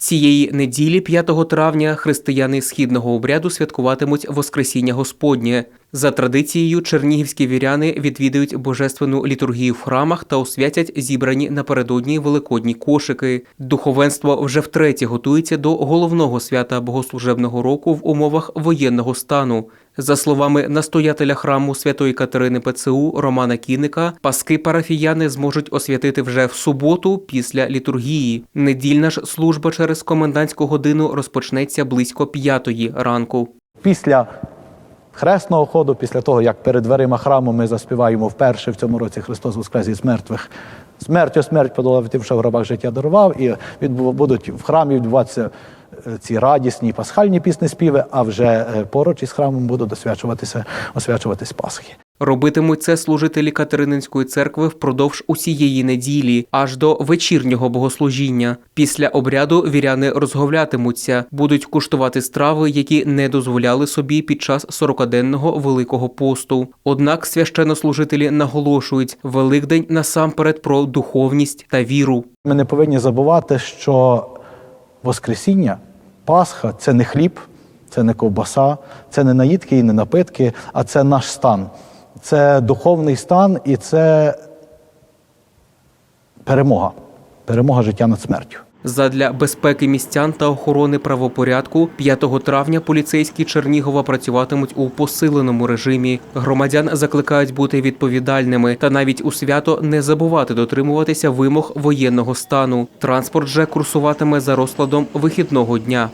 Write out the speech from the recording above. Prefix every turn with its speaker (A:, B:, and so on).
A: Цієї неділі, 5 травня, християни східного обряду святкуватимуть Воскресіння Господнє. За традицією, чернігівські віряни відвідають божественну літургію в храмах та освятять зібрані напередодні великодні кошики. Духовенство вже втретє готується до головного свята богослужебного року в умовах воєнного стану. За словами настоятеля храму святої Катерини ПЦУ Романа Кінника, паски парафіяни зможуть освятити вже в суботу після літургії. Недільна ж служба через комендантську годину розпочнеться близько п'ятої ранку.
B: Після хресного ходу, після того, як перед дверима храму ми заспіваємо вперше в цьому році Христос Воскрес із мертвих. Смертю смерть подолав тим, що в гробах життя дарував, і будуть в храмі відбуватися е, ці радісні пасхальні пісні співи, а вже е, поруч із храмом будуть освячуватися, освячуватись Пасхи.
A: Робитимуть це служителі Катерининської церкви впродовж усієї неділі, аж до вечірнього богослужіння. Після обряду віряни розговлятимуться, будуть куштувати страви, які не дозволяли собі під час сорокаденного великого посту. Однак священнослужителі наголошують, Великдень насамперед про духовність та віру.
B: Ми не повинні забувати, що Воскресіння, Пасха це не хліб, це не ковбаса, це не наїдки і не напитки, а це наш стан. Це духовний стан і це перемога. Перемога життя над смертю.
A: Задля безпеки містян та охорони правопорядку 5 травня поліцейські Чернігова працюватимуть у посиленому режимі. Громадян закликають бути відповідальними та навіть у свято не забувати дотримуватися вимог воєнного стану. Транспорт же курсуватиме за розкладом вихідного дня.